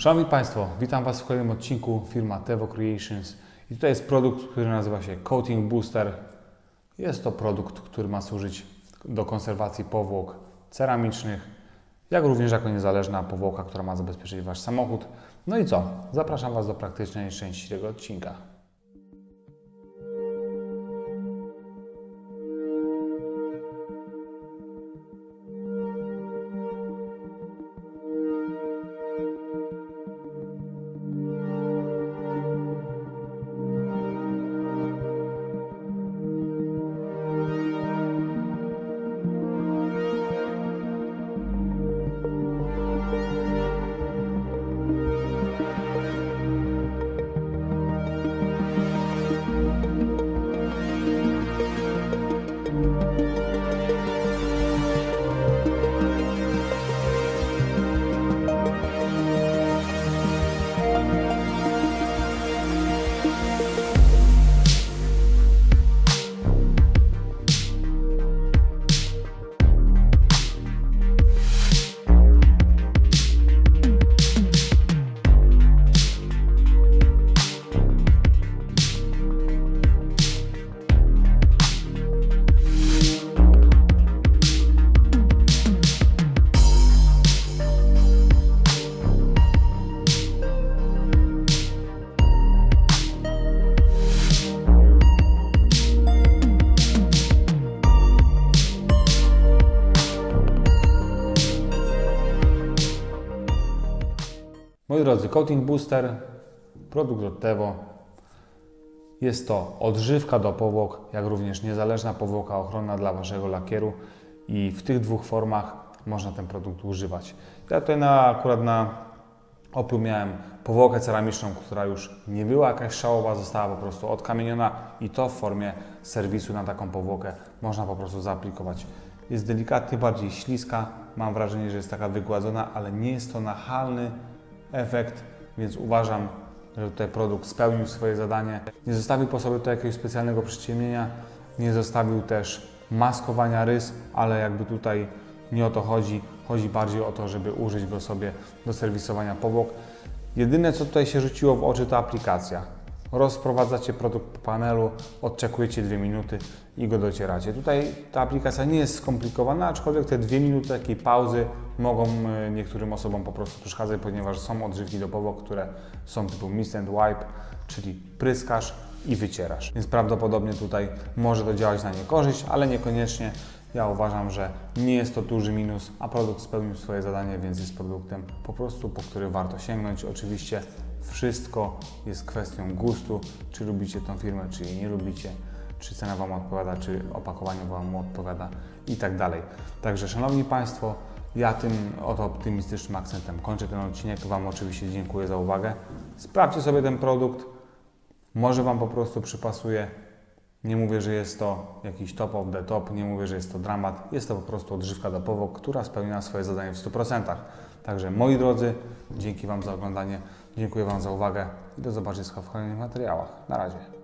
Szanowni Państwo, witam Was w kolejnym odcinku firma Tevo Creations i tutaj jest produkt, który nazywa się Coating Booster. Jest to produkt, który ma służyć do konserwacji powłok ceramicznych, jak również jako niezależna powłoka, która ma zabezpieczyć Wasz samochód. No i co? Zapraszam Was do praktycznej części tego odcinka. Moi drodzy, Coating Booster, produkt od Tevo. Jest to odżywka do powłok, jak również niezależna powłoka ochronna dla Waszego lakieru i w tych dwóch formach można ten produkt używać. Ja tutaj na, akurat na Oplu miałem powłokę ceramiczną, która już nie była jakaś szałowa, została po prostu odkamieniona i to w formie serwisu na taką powłokę można po prostu zaaplikować. Jest delikatnie bardziej śliska, mam wrażenie, że jest taka wygładzona, ale nie jest to nachalny efekt, więc uważam, że tutaj produkt spełnił swoje zadanie. Nie zostawił po sobie tutaj jakiegoś specjalnego przyciemnienia, nie zostawił też maskowania rys, ale jakby tutaj nie o to chodzi. Chodzi bardziej o to, żeby użyć go sobie do serwisowania powłok. Jedyne co tutaj się rzuciło w oczy to aplikacja. Rozprowadzacie produkt po panelu, odczekujecie dwie minuty i go docieracie. Tutaj ta aplikacja nie jest skomplikowana, aczkolwiek te dwie minuty takiej pauzy mogą e, niektórym osobom po prostu przeszkadzać, ponieważ są odżywki do powłok, które są typu mist and wipe, czyli pryskasz i wycierasz. Więc prawdopodobnie tutaj może to działać na niekorzyść, ale niekoniecznie. Ja uważam, że nie jest to duży minus, a produkt spełnił swoje zadanie, więc jest produktem po prostu, po który warto sięgnąć. Oczywiście wszystko jest kwestią gustu, czy lubicie tą firmę, czy jej nie lubicie, czy cena Wam odpowiada, czy opakowanie Wam odpowiada i tak dalej. Także Szanowni Państwo, ja tym oto optymistycznym akcentem kończę ten odcinek. Wam oczywiście dziękuję za uwagę. Sprawdźcie sobie ten produkt, może Wam po prostu przypasuje. Nie mówię, że jest to jakiś top of the top, nie mówię, że jest to dramat. Jest to po prostu odżywka do która spełnia swoje zadanie w 100%. Także moi drodzy, dzięki Wam za oglądanie, dziękuję Wam za uwagę i do zobaczenia w kolejnych materiałach. Na razie.